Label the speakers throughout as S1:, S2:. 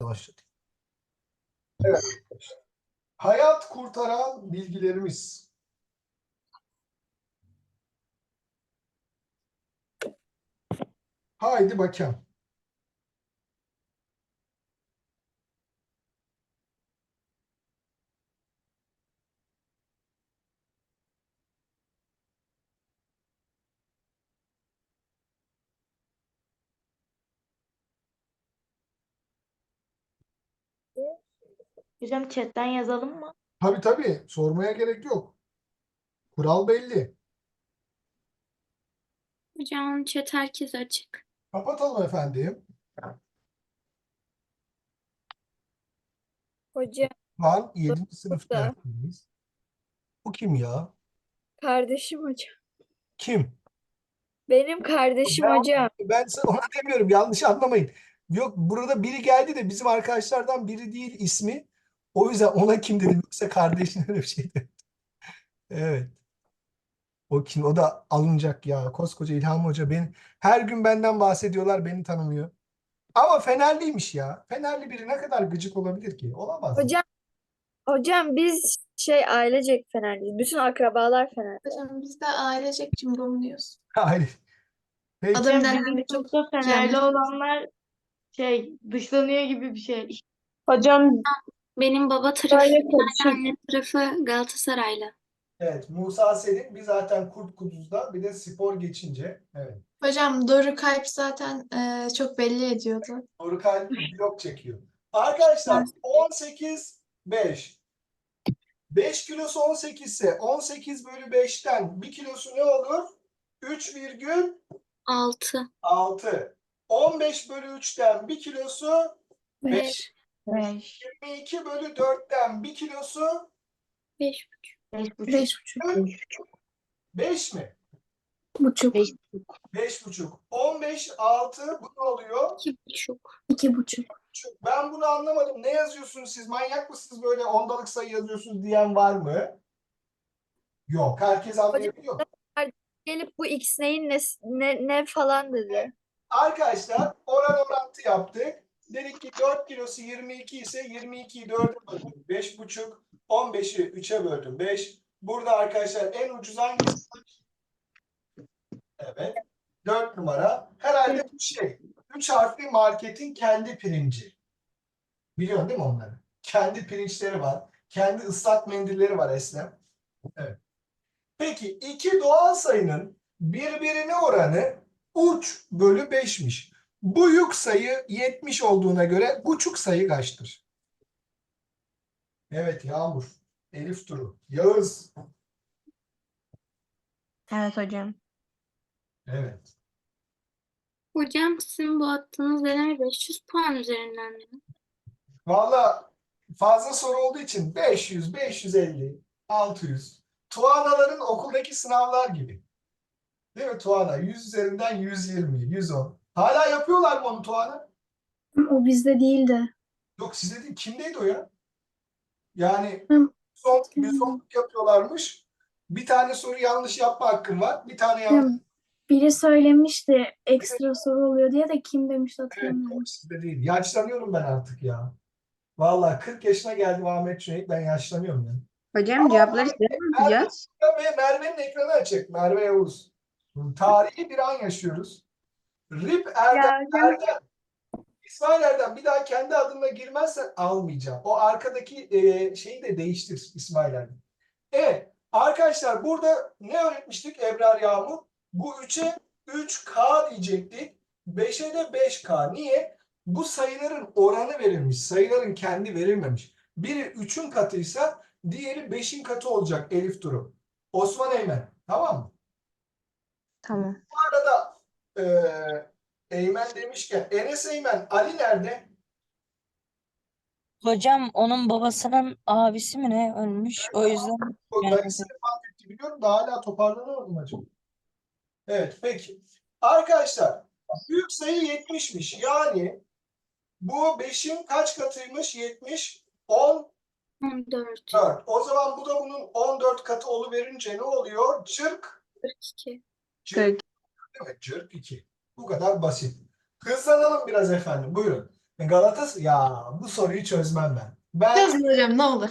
S1: başladık. Evet. Hayat kurtaran bilgilerimiz. Haydi bakalım.
S2: Hocam chatten yazalım mı?
S1: Tabii tabii sormaya gerek yok. Kural belli.
S3: Hocam chat herkes açık.
S1: Kapatalım efendim.
S4: Hocam
S1: Şu an 7. sınıf
S4: Burada.
S1: dersindeyiz. Bu kim ya?
S4: kardeşim hocam.
S1: Kim?
S4: Benim kardeşim
S1: Ben-
S4: hocam.
S1: Ben sana ona demiyorum yanlış anlamayın. Yok burada biri geldi de bizim arkadaşlardan biri değil ismi. O yüzden ona kim dedim yoksa kardeşine öyle bir şey dedim. Evet. O kim? O da alınacak ya. Koskoca İlham Hoca beni her gün benden bahsediyorlar beni tanımıyor. Ama Fenerliymiş ya. Fenerli biri ne kadar gıcık olabilir ki? Olamaz.
S4: Hocam hocam biz şey ailecek Fenerliyiz. Bütün akrabalar Fener.
S5: Hocam biz de ailecek cumhurluyuz.
S1: Hayır. Peki.
S5: Adam
S2: Hocam bizim
S5: çok
S2: sınıfta Fenerli olanlar şey dışlanıyor gibi bir şey.
S4: Hocam
S3: Benim baba tarafı, anne tarafı Galatasaraylı.
S1: Evet. Musa Selim bir zaten Kurt Kuduz'da bir de spor geçince. Evet.
S5: Hocam Doruk Alp zaten e, çok belli ediyordu.
S1: Dorukal vlog çekiyor. Arkadaşlar 18 5. 5 kilosu 18 ise 18 bölü 5'ten 1 kilosu ne olur? 3,6.
S3: 6.
S1: 15 bölü 3'ten 1 kilosu
S3: 5.
S2: 5.
S1: 22 bölü 4'ten 1 kilosu
S3: 5
S2: 5 buçuk.
S5: 5,5.
S1: 5 mi?
S5: Buçuk.
S1: 5,5. 15 6 bu ne oluyor?
S3: 2,5.
S5: İki buçuk.
S1: Çok- Ben bunu anlamadım. Ne yazıyorsunuz siz? Manyak mısınız böyle ondalık sayı yazıyorsunuz diyen var mı? Yok. Herkes anlayabiliyor.
S4: Gelip bu X neyin ne, ne, ne falan dedi.
S1: Arkadaşlar oran orantı yaptık. Dedik ki 4 kilosu 22 ise 22'yi 4'e böldüm 5,5. 15'i 3'e böldüm 5. Burada arkadaşlar en ucuz hangisi? Evet. 4 numara. Herhalde bu şey. 3 harfli marketin kendi pirinci. Biliyorsun değil mi onları? Kendi pirinçleri var. Kendi ıslak mendilleri var Eslem. Evet. Peki iki doğal sayının birbirine oranı uç bölü 5'miş. Bu yük sayı 70 olduğuna göre buçuk sayı kaçtır? Evet Yağmur. Elif Duru. Yağız.
S2: Evet hocam.
S1: Evet.
S3: Hocam sizin bu attığınız deneme 500 puan üzerinden mi?
S1: Valla fazla soru olduğu için 500, 550, 600. Tuanaların okuldaki sınavlar gibi. Değil mi Tuana? 100 üzerinden 120, 110. Hala yapıyorlar mı onu Tuana?
S5: O bizde değildi.
S1: Yok sizde değil. Kimdeydi o ya? Yani
S5: Hı.
S1: son, bir sonluk yapıyorlarmış. Bir tane soru yanlış yapma hakkın var. Bir tane yanlış.
S5: Biri söylemişti ekstra soru oluyor diye de kim demişti
S1: Evet,
S5: hatırlamıyorum.
S1: o sizde değil. Yaşlanıyorum ben artık ya. Vallahi 40 yaşına geldim Ahmet Cüneyt. Ben yaşlanıyorum ya.
S6: Hocam cevapları size mi yapacağız?
S1: Ve Merve'nin ekranı açık. Merve Yavuz. Tarihi bir an yaşıyoruz. Rip Erdem, Erdem. İsmail Erdem bir daha kendi adınla girmezsen almayacağım. O arkadaki e, şeyi de değiştir İsmail Erdem. Evet arkadaşlar burada ne öğretmiştik Ebrar Yağmur? Bu 3'e 3K diyecektik. 5'e de 5K. Niye? Bu sayıların oranı verilmiş. Sayıların kendi verilmemiş. Biri 3'ün katıysa diğeri 5'in katı olacak Elif Duru. Osman Eymen. Tamam mı?
S6: Tamam.
S1: Bu arada eee Eymen demişken Enes Eymen Ali nerede?
S7: Hocam onun babasının abisi mi ne ölmüş? O yüzden
S1: O
S7: Yani-
S1: vefat etti biliyorum da hala toparlanamadı mı acaba? Evet peki. Arkadaşlar büyük sayı 70'miş. Yani bu 5'in kaç katıymış? 70. 14.
S3: 14.
S1: O zaman bu da bunun 14 katı oluverince ne oluyor? Çırk
S3: 42.
S1: Cırk. Evet, cırk 2. Bu kadar basit. Hızlanalım biraz efendim. Buyurun. Galatasaray ya bu soruyu çözmem ben. Ben
S8: Yazın hocam ne olur.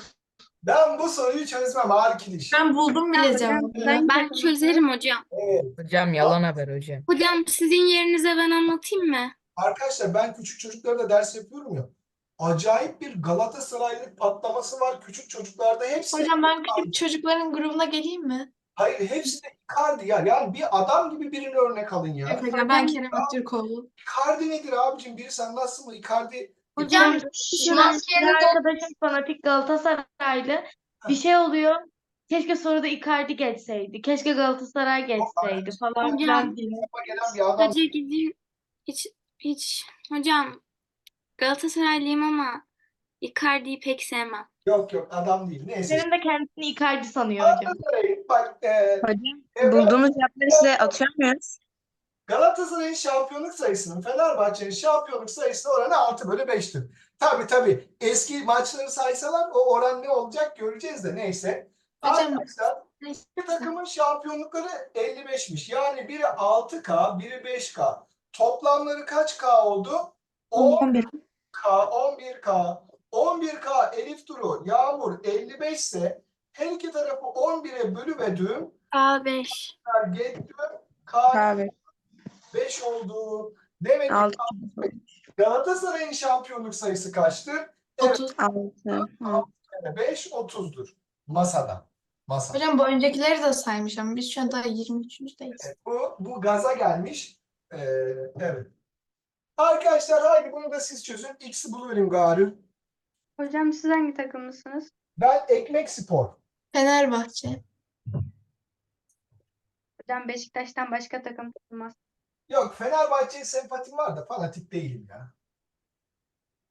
S1: ben bu soruyu çözmem kiliş.
S8: Ben buldum bile cevabı.
S4: Ben-
S3: Ben çözerim hocam.
S1: Evet.
S7: Hocam yalan haber hocam.
S3: Hocam sizin yerinize ben anlatayım mı?
S1: Arkadaşlar ben küçük çocuklara da ders yapıyorum ya. Acayip bir Galatasaraylı patlaması var küçük çocuklarda. Hepsi
S8: Hocam ben küçük çocukların grubuna geleyim mi?
S1: Hayır hepsi de Icardi ya. Yani bir adam gibi birini örnek alın ya.
S8: Yok hocam ben Kerem Aktürkoğlu.
S1: Icardi nedir abicim? Biri sen nasıl mı? Icardi
S3: Hocam
S2: an bir arkadaşım fanatik Galatasaraylı. Bir şey oluyor. Keşke soruda Icardi geçseydi. Keşke Galatasaray geçseydi falan
S3: Hocam.
S2: filan diye.
S1: Gelen bir adam.
S3: Hoca gideyim. Hiç hiç hocam Galatasaraylıyım ama Icardi'yi pek sevmem.
S1: Yok yok adam değil. Neyse.
S2: Senin de kendisini Icardi sanıyor hocam.
S1: Galatasaray'ın bak e,
S6: Hocam
S1: e,
S6: bulduğumuz cevapları size atıyor muyuz?
S1: Galatasaray'ın şampiyonluk sayısının Fenerbahçe'nin şampiyonluk sayısına oranı 6 bölü 5'tir. Tabii tabii. Eski maçları saysalar o oran ne olacak göreceğiz de neyse.
S8: Hocam-
S1: Arkadaşlar bir takımın şampiyonlukları 55'miş. Yani biri 6K, biri 5K. Toplamları kaç K oldu?
S6: 11.
S1: 10K, 11K. 11K Elif Duru, Yağmur 55 ise her iki tarafı 11'e bölüvedüğüm
S3: A5.
S1: getdüm K
S6: Abi.
S1: 5 oldu. Demek ki
S6: 6.
S1: Galatasaray'ın şampiyonluk sayısı kaçtır?
S8: 30.
S6: 6.
S1: 5 30'dur. Masada. Masa.
S8: Hocam bu öncekileri de saymış ama biz şu an daha 23.deyiz.
S1: Bu, bu gaza gelmiş. Ee, evet. Arkadaşlar haydi bunu da siz çözün. X'i buluverim gari.
S5: Hocam siz hangi takımlısınız?
S1: Ben Ekmek Spor.
S8: Fenerbahçe.
S5: Hocam Beşiktaş'tan başka takım tutulmaz.
S1: Yok Fenerbahçe'ye sempatim var da fanatik değilim ya.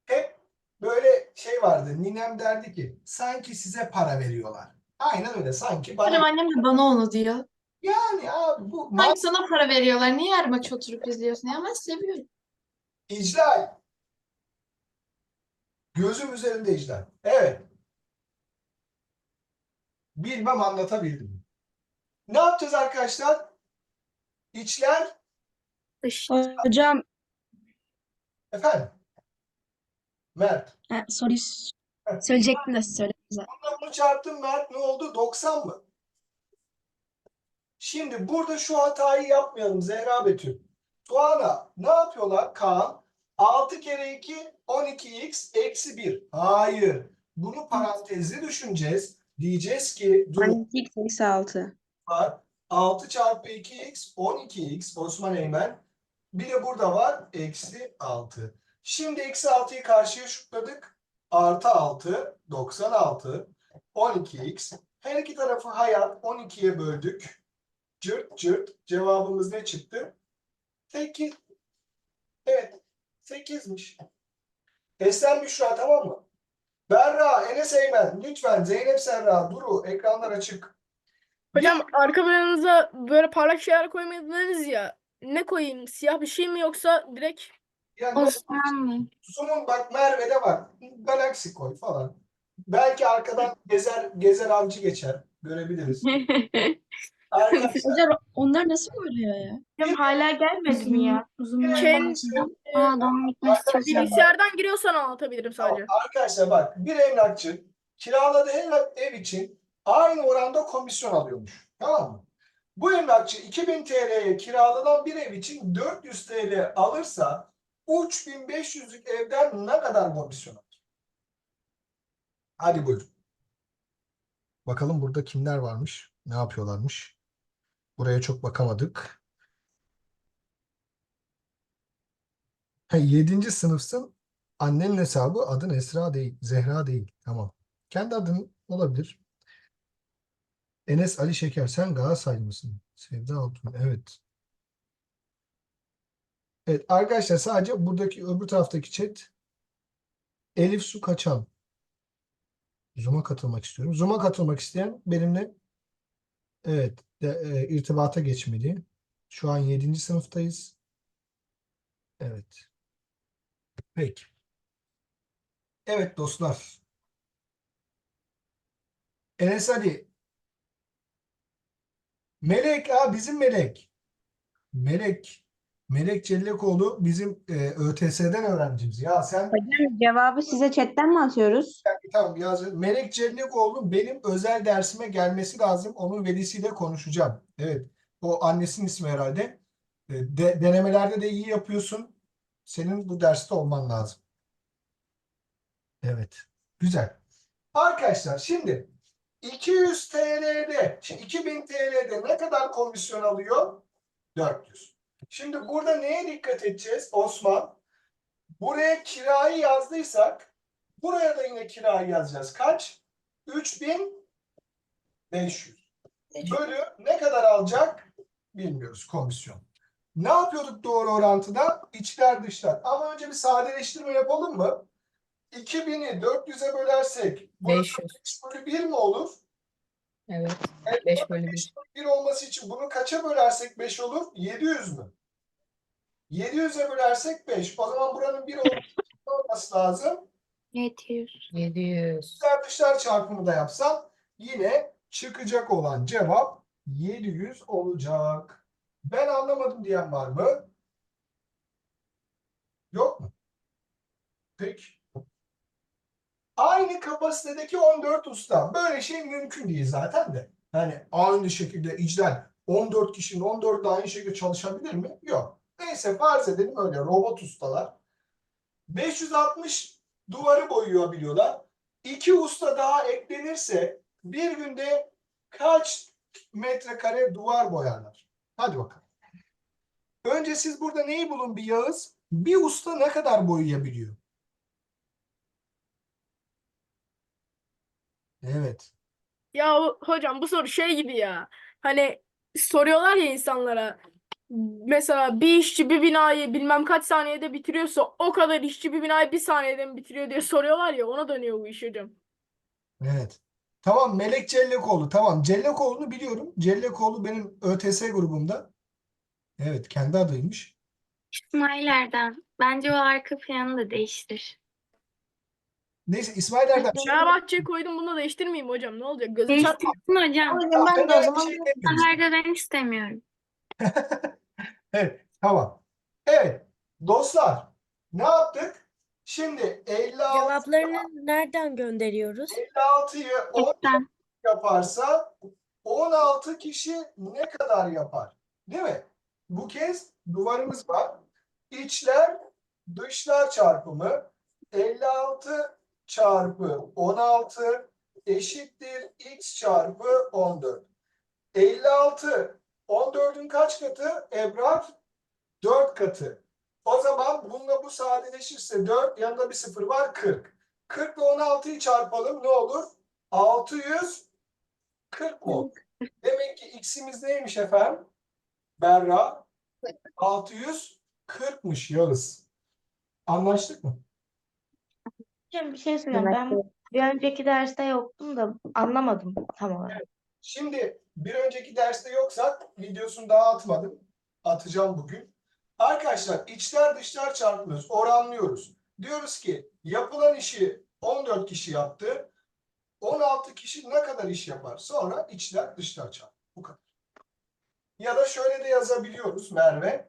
S1: Hep böyle şey vardı. Ninem derdi ki sanki size para veriyorlar. Aynen öyle. Sanki
S8: Hocam
S1: bana.
S8: annem de bana onu diyor.
S1: Yani abi bu
S8: Sanki sana para veriyorlar. Niye her maç oturup izliyorsun? Ya ben seviyorum.
S1: icra. Gözüm üzerinde icra. Evet. Bilmem anlatabildim. Ne yapacağız arkadaşlar? İçler
S3: Dış.
S6: Hocam
S1: efendim. Mert.
S6: ha, soruyu söyleyecektim de söyledim.
S1: Bununla bunu çarptım Mert ne oldu? 90 mı? Şimdi burada şu hatayı yapmayalım Zehra Betül. Tuana ne yapıyorlar Kaan? 6 kere 2 12x eksi 1. Hayır. Bunu parantezli düşüneceğiz. Diyeceğiz ki durum
S6: 12 eksi 6.
S1: var. 6 çarpı 2x 12x Osman Eymen. Bir de burada var eksi 6. Şimdi eksi 6'yı karşıya şutladık. Artı 6 96 12x. Her iki tarafı hayat 12'ye böldük. Cırt cırt. Cevabımız ne çıktı? 8. Evet. 8'miş. Esen Büşra tamam mı? Berra, Enes Eymen, lütfen Zeynep Serra, Duru, ekranlar açık.
S9: Hocam arka planınıza böyle parlak şeyler koymayı dediniz ya. Ne koyayım? Siyah bir şey mi yoksa direkt
S1: Yani
S3: Osmanlı.
S1: Sumun bak Merve'de var. Galaksi koy falan. Belki arkadan gezer gezer avcı geçer. Görebiliriz. Arkadaşlar
S6: Hocam onlar nasıl oluyor ya?
S2: Hocam hala gelmedi mi ya?
S5: Uzun
S9: Ken-
S3: Aa, adam gitmek istiyor.
S9: bilgisayardan giriyorsan anlatabilirim sadece.
S1: arkadaşlar bak bir emlakçı kiraladığı her ev için aynı oranda komisyon alıyormuş. Tamam mı? Bu emlakçı 2000 TL'ye kiralanan bir ev için 400 TL alırsa 3500'lük evden ne kadar komisyon alır? Hadi buyurun. Bakalım burada kimler varmış? Ne yapıyorlarmış? Buraya çok bakamadık. He, 7. sınıfsın. Annenin hesabı adın Esra değil, Zehra değil. Tamam. Kendi adın olabilir. Enes Ali Şeker, sen Galatasaraylı mısın? Sevda Altun, evet. Evet arkadaşlar sadece buradaki öbür taraftaki chat Elif Su Kaçan. Zoom'a katılmak istiyorum. Zoom'a katılmak isteyen benimle evet de, e, irtibata geçmeli. Şu an 7. sınıftayız. Evet. Peki. Evet dostlar. Enes Ali. Melek ha bizim Melek. Melek. Melek Cellekoğlu bizim e, ÖTS'den öğrencimiz. Ya sen
S6: Hocam cevabı size chatten mi atıyoruz?
S1: tamam yaz. Melek Cellekoğlu benim özel dersime gelmesi lazım. Onun velisiyle konuşacağım. Evet. O annesinin ismi herhalde. E, de- denemelerde de iyi yapıyorsun. Senin bu derste olman lazım. Evet. Güzel. Arkadaşlar şimdi 200 TL'de, şimdi 2000 TL'de ne kadar komisyon alıyor? 400. Şimdi burada neye dikkat edeceğiz Osman? Buraya kirayı yazdıysak buraya da yine kirayı yazacağız. Kaç? 3500. Bölü ne kadar alacak? Bilmiyoruz komisyon. Ne yapıyorduk doğru orantıda? İçler dışlar. Ama önce bir sadeleştirme yapalım mı? 2000'i 400'e bölersek burası
S10: 500.
S1: 5 bölü 1 mi olur?
S10: Evet.
S1: Evet,
S10: 5
S1: burada
S10: bölü 1.
S1: 5 bölü 1 olması için bunu kaça bölersek 5 olur? 700 mü? 700'e bölersek 5. O zaman buranın 1 olması lazım.
S3: 700.
S10: 700.
S1: Dışlar dışlar çarpımı da yapsam yine çıkacak olan cevap 700 olacak. Ben anlamadım diyen var mı? Yok mu? Peki. Aynı kapasitedeki 14 usta. Böyle şey mümkün değil zaten de. Yani aynı şekilde icra 14 kişinin 14 de aynı şekilde çalışabilir mi? Yok. Neyse farz edelim öyle robot ustalar. 560 duvarı boyuyor biliyorlar. İki usta daha eklenirse bir günde kaç metrekare duvar boyarlar? Hadi bakalım. Önce siz burada neyi bulun bir Yağız? Bir usta ne kadar boyayabiliyor? Evet.
S9: Ya ho- hocam bu soru şey gibi ya. Hani soruyorlar ya insanlara. Mesela bir işçi bir binayı bilmem kaç saniyede bitiriyorsa o kadar işçi bir binayı bir saniyede mi bitiriyor diye soruyorlar ya ona dönüyor bu iş hocam.
S1: Evet. Tamam Melek Cellekoğlu. Tamam Cellekoğlu'nu biliyorum. Cellekoğlu benim ÖTS grubumda. Evet kendi adıymış.
S3: İsmail Erdem. Bence o arka planı da değiştir.
S1: Neyse İsmail Erdem.
S9: Fenerbahçe'ye koydum bunu da değiştirmeyeyim hocam ne olacak? Gözü çarpma.
S3: Değiştirsin hocam.
S1: Ya,
S7: ben de o
S1: Fener bir
S7: zaman
S1: şey demiyoruz.
S3: Seferde ben istemiyorum.
S1: Evet, tamam. Evet, dostlar, ne yaptık? Şimdi 56
S7: Cevaplarını nereden gönderiyoruz?
S1: 56'yı 10
S3: Lütfen.
S1: yaparsa 16 kişi ne kadar yapar? Değil mi? Bu kez duvarımız var. İçler, dışlar çarpımı 56 çarpı 16 eşittir x çarpı 14. 56 14'ün kaç katı? Ebrar 4 katı. O zaman bununla bu sadeleşirse 4 yanında bir sıfır var 40. 40 ile 16'yı çarpalım ne olur? 640 mı? olur? Demek ki x'imiz neymiş efendim? Berra 640'mış Yağız. Anlaştık mı?
S2: Hocam bir şey söyleyeyim. Ben bir önceki derste yoktum da anlamadım tam olarak.
S1: Şimdi bir önceki derste yoksak videosunu daha atmadım. Atacağım bugün. Arkadaşlar içler dışlar çarpmıyoruz. Oranlıyoruz. Diyoruz ki yapılan işi 14 kişi yaptı. 16 kişi ne kadar iş yapar? Sonra içler dışlar çarp. Bu kadar. Ya da şöyle de yazabiliyoruz Merve.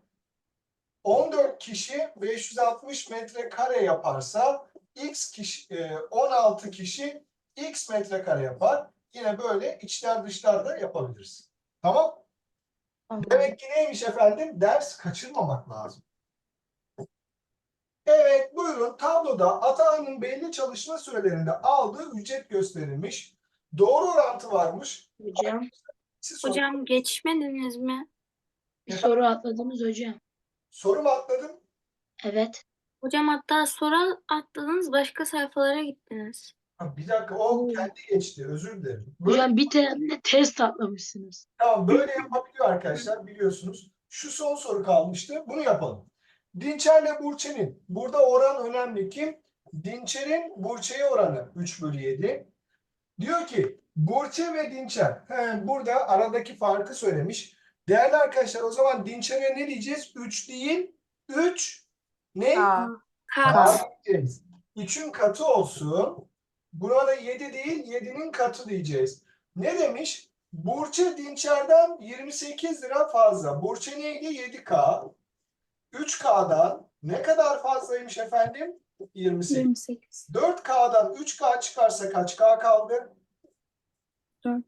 S1: 14 kişi 560 metrekare yaparsa x kişi, e, 16 kişi x metrekare yapar. Yine böyle içler dışlar da yapabiliriz. Tamam?
S2: Tamam.
S1: Demek ki neymiş efendim? Ders kaçırmamak lazım. Evet buyurun tabloda Atahan'ın belli çalışma sürelerinde aldığı ücret gösterilmiş. Doğru orantı varmış.
S5: Hocam
S1: Siz sor-
S3: Hocam geçmediniz mi?
S5: bir soru atladınız hocam.
S1: soru mu atladım?
S5: Evet.
S3: Hocam hatta soru atladınız başka sayfalara gittiniz.
S1: Ha, bir dakika o kendi geçti özür dilerim. Böyle,
S5: Hocam bir tane test atlamışsınız.
S1: tamam, böyle yapabiliyor arkadaşlar biliyorsunuz. Şu son soru kalmıştı. Bunu yapalım. Dinçer'le Burçe'nin burada oran önemli. Kim? Dinçer'in Burçe'ye oranı 3 bölü 7. Diyor ki Burçe ve Dinçer. He, burada aradaki farkı söylemiş. Değerli arkadaşlar o zaman Dinçer'e ne diyeceğiz? 3 değil 3 ne?
S3: Kat.
S1: diyeceğiz. 3'ün katı olsun. Buna da 7 değil 7'nin katı diyeceğiz. Ne demiş? Burçe Dinçer'den 28 lira fazla. Burçe neydi? 7K. 3K'dan ne kadar fazlaymış efendim? 28.
S5: 28.
S1: 4K'dan 3K çıkarsa kaç K kaldı?
S5: 4.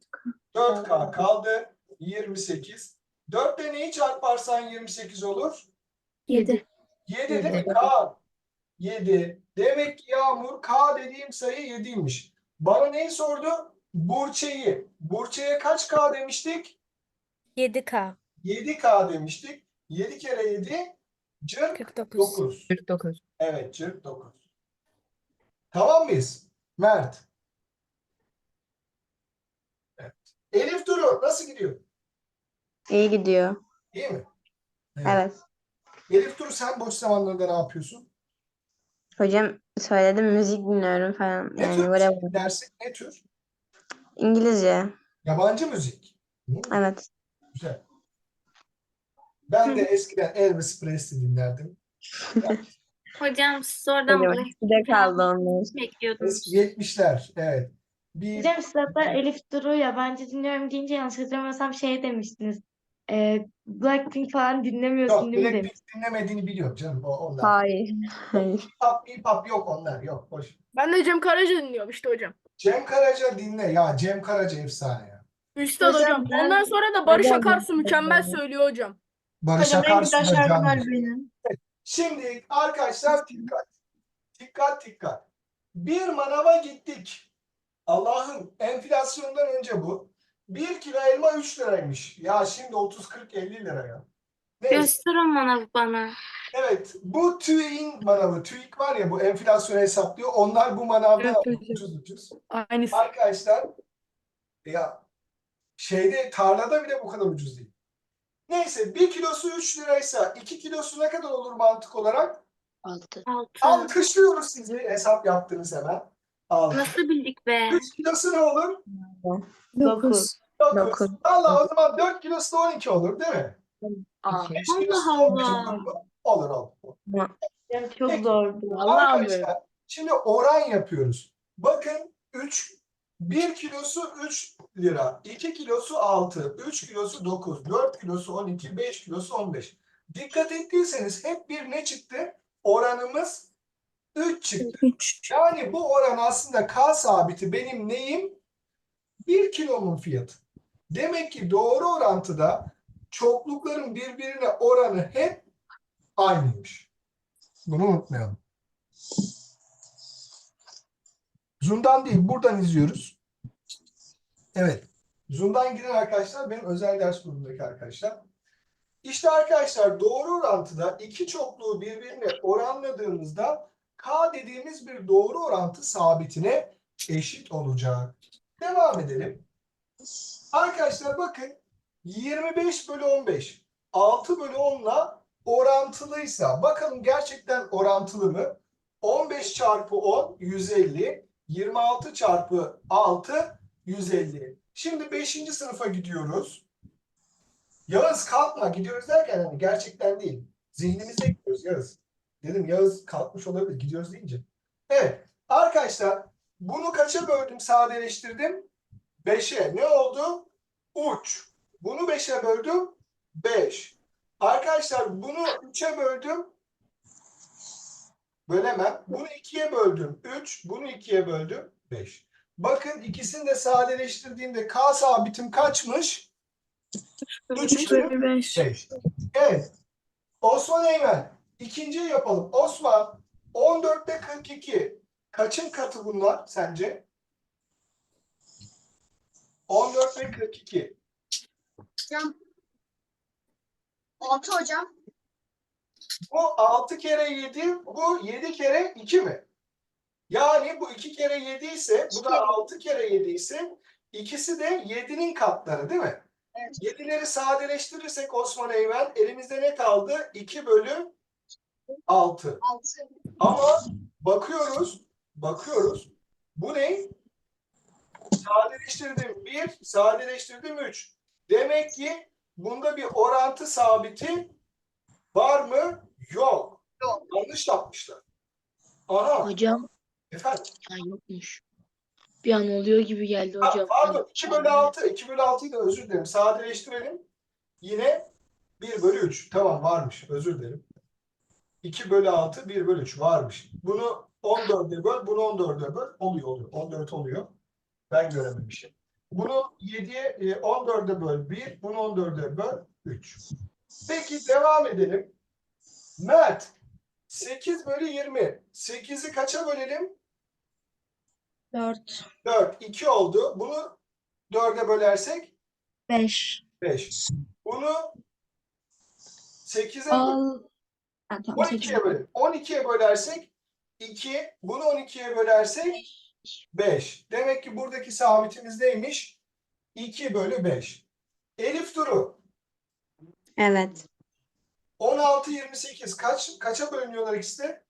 S1: 4K kaldı. 28. 4 ile neyi çarparsan 28 olur?
S5: 7.
S1: 7 değil mi? K. 7. Demek ki Yağmur K dediğim sayı 7'ymiş. Bana neyi sordu? Burçe'yi. Burçe'ye kaç K demiştik?
S7: 7K.
S1: 7K demiştik. 7 kere 7 cırk
S7: 49.
S1: 9.
S10: 49.
S1: Evet cırk 9. Tamam mıyız? Mert. Evet. Elif Duru nasıl gidiyor?
S6: İyi gidiyor.
S1: İyi mi?
S6: Evet.
S1: Elif Duru sen boş zamanlarında ne yapıyorsun?
S6: Hocam söyledim müzik dinliyorum falan.
S1: Ne
S6: Yani
S1: tür
S6: böyle
S1: müzik dersin? Ne tür?
S6: İngilizce.
S1: Yabancı müzik. Hı,
S6: Evet.
S1: güzel. Ben de eskiden Elvis Presley dinlerdim.
S3: Hocam siz oradan Black
S6: eskide kaldı onlar.
S3: bekliyordunuz.
S1: Eski 70'ler. Evet. Bir
S2: Hocam siz hatta Elif Duru yabancı dinliyorum deyince yanlış hatırlamıyorsam şey demiştiniz. E, Blackpink falan dinlemiyorsun
S1: yok
S2: değil mi
S1: Blackpink
S2: demiştiniz.
S1: dinlemediğini biliyorum canım. O, onlar.
S6: Hayır. Hayır.
S1: Pop, pop yok onlar. Yok boş.
S9: Ben de Cem Karaca dinliyorum işte hocam.
S1: Cem Karaca dinle. Ya Cem Karaca efsane ya.
S9: Üstad
S2: Hocam
S9: hocam.
S2: ben-
S9: Ondan sonra da Barış
S6: Hocam
S9: Akarsu
S6: ben-
S9: mükemmel söylüyor hocam.
S1: Barış
S2: Hocam en
S1: Akarsu
S2: güzel
S1: da
S2: şarkılar
S1: canlı.
S2: benim.
S1: Şimdi arkadaşlar dikkat. Dikkat dikkat. Bir manava gittik. Allah'ım enflasyondan önce bu. Bir kilo elma 3 liraymış. Ya şimdi 30 40 50 lira ya. Neyse.
S3: Gösterin bana bana.
S1: Evet. Bu TÜİK'in manavı. TÜİK var ya bu enflasyonu hesaplıyor. Onlar bu manavda
S9: Evet hocam.
S1: ucuz ucuz.
S9: Aynısı.
S1: Arkadaşlar ya şeyde tarlada bile bu kadar ucuz değil. Neyse bir kilosu 3 liraysa 2 kilosu ne kadar olur mantık olarak?
S8: 6.
S3: Altı.
S1: Alkışlıyoruz sizi. Hesap yaptınız hemen. Al.
S3: Nasıl bildik be?
S1: 3 kilosu ne olur?
S5: 9.
S1: 9.
S6: Dokuz.
S1: Allah o zaman 4 kilosu da 12 olur değil mi?
S8: Aa.
S1: 5
S3: Allah
S1: kilosu da 15
S3: Allah.
S1: olur? Olur olur.
S2: Çok
S1: Peki.
S2: zordu. Vallahi anlıyorum.
S1: Arkadaşlar şimdi oran yapıyoruz. Bakın 3 1 kilosu 3 lira, 2 kilosu 6, 3 kilosu 9, 4 kilosu 12, 5 kilosu 15. Dikkat ettiyseniz hep bir ne çıktı? Oranımız 3 çıktı.
S5: 3.
S1: Yani bu oran aslında K sabiti benim neyim? 1 kilomun fiyatı. Demek ki doğru orantıda çoklukların birbirine oranı hep aynıymış. Bunu unutmayalım. Zoom'dan değil, buradan izliyoruz. Evet. Zoom'dan giren arkadaşlar benim özel ders grubundaki arkadaşlar. İşte arkadaşlar doğru orantıda iki çokluğu birbirine oranladığımızda K dediğimiz bir doğru orantı sabitine eşit olacak. Devam edelim. Arkadaşlar bakın 25 bölü 15 6 bölü 10 ile orantılıysa bakalım gerçekten orantılı mı? 15 çarpı 10 150 26 çarpı 6 150. Şimdi 5. sınıfa gidiyoruz. Yağız kalkma gidiyoruz derken hani gerçekten değil. Zihnimize gidiyoruz Yağız. Dedim Yağız kalkmış olabilir gidiyoruz deyince. Evet arkadaşlar bunu kaça böldüm sadeleştirdim? 5'e ne oldu? Uç. Bunu 5'e böldüm 5. Arkadaşlar bunu 3'e böldüm. Bölemem. Bunu 2'ye böldüm 3. Bunu 2'ye böldüm 5. Bakın ikisini de sadeleştirdiğimde K sabitim kaçmış? 3 bölü
S5: 5.
S1: 5. Evet. Osman Eymen. İkinciyi yapalım. Osman 14'te 42. Kaçın katı bunlar sence? 14 ve 42.
S8: 6 hocam.
S1: Bu 6 kere 7, bu 7 kere 2 mi? Yani bu 2 kere 7 ise, bu da 6 kere 7 ise ikisi de 7'nin katları değil mi?
S8: Evet.
S1: 7'leri sadeleştirirsek Osman Eymen elimizde ne kaldı? 2 bölü 6.
S8: 6.
S1: Ama bakıyoruz, bakıyoruz. Bu ne? Sadeleştirdim 1, sadeleştirdim 3. Demek ki bunda bir orantı sabiti var mı? Yok.
S8: Yok.
S1: Yanlış yapmışlar. Aha,
S7: Hocam
S1: efendim.
S7: ha, yokmuş. Bir an oluyor gibi geldi
S1: Ha,
S7: hocam.
S1: pardon, 2 bölü 6. 2 bölü 6'yı da özür dilerim. Sadeleştirelim. Yine 1 bölü 3. Tamam varmış. Özür dilerim. 2 bölü 6, 1 bölü 3 varmış. Bunu 14'e böl, bunu 14'e böl. Oluyor oluyor. 14 oluyor. Ben görememişim. Bunu 7'ye, e, 14'e böl 1, bunu 14'e böl 3. Peki devam edelim. Mert, 8 bölü 20. 8'i kaça bölelim?
S5: 4,
S1: 4. 2 oldu. Bunu 4'e bölersek
S5: 5,
S1: 5. Bunu 8'e böl-
S5: Al. Ha, tamam,
S1: 12'ye bölelim. 12'ye bölersek 2. Bunu 12'ye bölersek 5. Demek ki buradaki sabitimiz neymiş? 2 bölü 5. Elif Duru.
S6: Evet.
S1: 16, 28. Kaç, kaça bölünüyorlar ikisi de?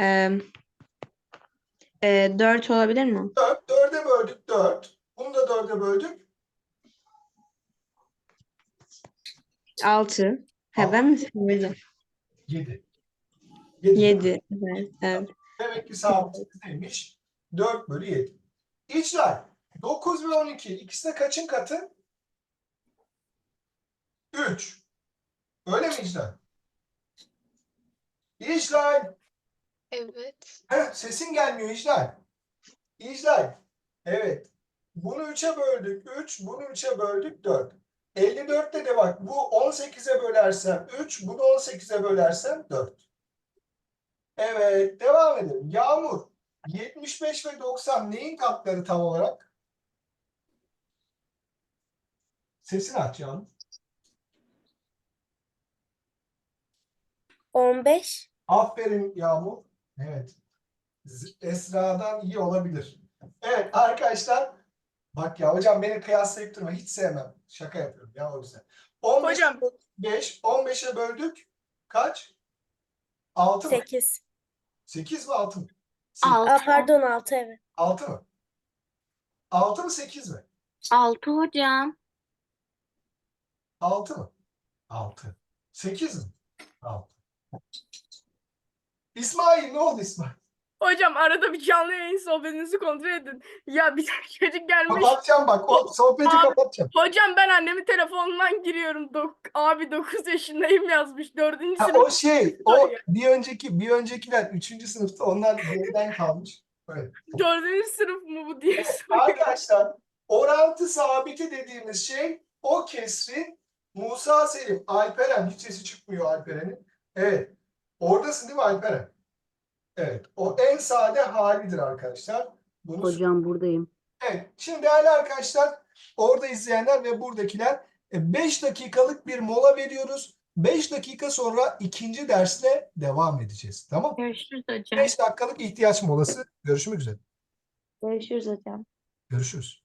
S6: Ee, e, 4 olabilir mi?
S1: 4. 4'e böldük 4. Bunu da 4'e böldük.
S6: 6. Ha ben mi söyledim?
S1: 7. 7.
S6: 7. Evet. evet.
S1: Demek ki sabitimiz neymiş? 4 bölü 7. İçler. 9 ve 12. İkisi de kaçın katı? 3. Öyle mi İclal? İclal.
S8: Evet.
S1: Heh, sesin gelmiyor İclal. İclal. Evet. Bunu 3'e böldük 3. Bunu 3'e böldük 4. 54'te de bak bu 18'e bölersem 3. Bunu 18'e bölersem 4. Evet. Devam edelim. Yağmur. 75 ve 90 neyin katları tam olarak? Sesini aç Yağmur.
S3: 15.
S1: Aferin Yağmur. Evet. Esra'dan iyi olabilir. Evet arkadaşlar. Bak ya hocam beni kıyaslayıp durma. Hiç sevmem. Şaka yapıyorum ya o yüzden. 15
S9: Hocam
S1: 5, 15'e böldük. Kaç? 6 mı?
S3: 8.
S1: 8 mi 6 mı?
S3: Aa, pardon 6 evet.
S1: 6 mı? 6 mı 8 mi?
S3: 6 hocam.
S1: 6 mı? 6. 8 mi? 6. İsmail ne oldu İsmail?
S9: Hocam arada bir canlı yayın sohbetinizi kontrol edin. Ya bir tane çocuk gelmiş.
S1: Kapatacağım bak. O sohbeti
S9: Abi-
S1: kapatacağım.
S9: Hocam ben annemin telefonundan giriyorum. Dok- abi 9 yaşındayım yazmış. 4.
S1: Ha,
S9: sınıf.
S1: o şey, o
S9: Hayır.
S1: bir önceki, bir öncekiler 3. sınıfta onlar geriden kalmış. Evet.
S9: 4. sınıf mı bu diye soruyor.
S1: Arkadaşlar, orantı sabiti dediğimiz şey o kesrin Musa Selim, Alperen, hiç sesi çıkmıyor Alperen'in. Evet. Oradasın değil mi Alperen? Evet. O en sade halidir arkadaşlar. Bunu
S11: Hocam buradayım.
S1: Evet. Şimdi değerli arkadaşlar, orada izleyenler ve buradakiler 5 dakikalık bir mola veriyoruz. 5 dakika sonra ikinci dersle devam edeceğiz. Tamam?
S3: Görüşürüz hocam.
S1: 5 dakikalık ihtiyaç molası. Görüşmek üzere.
S2: Görüşürüz hocam.
S1: Görüşürüz.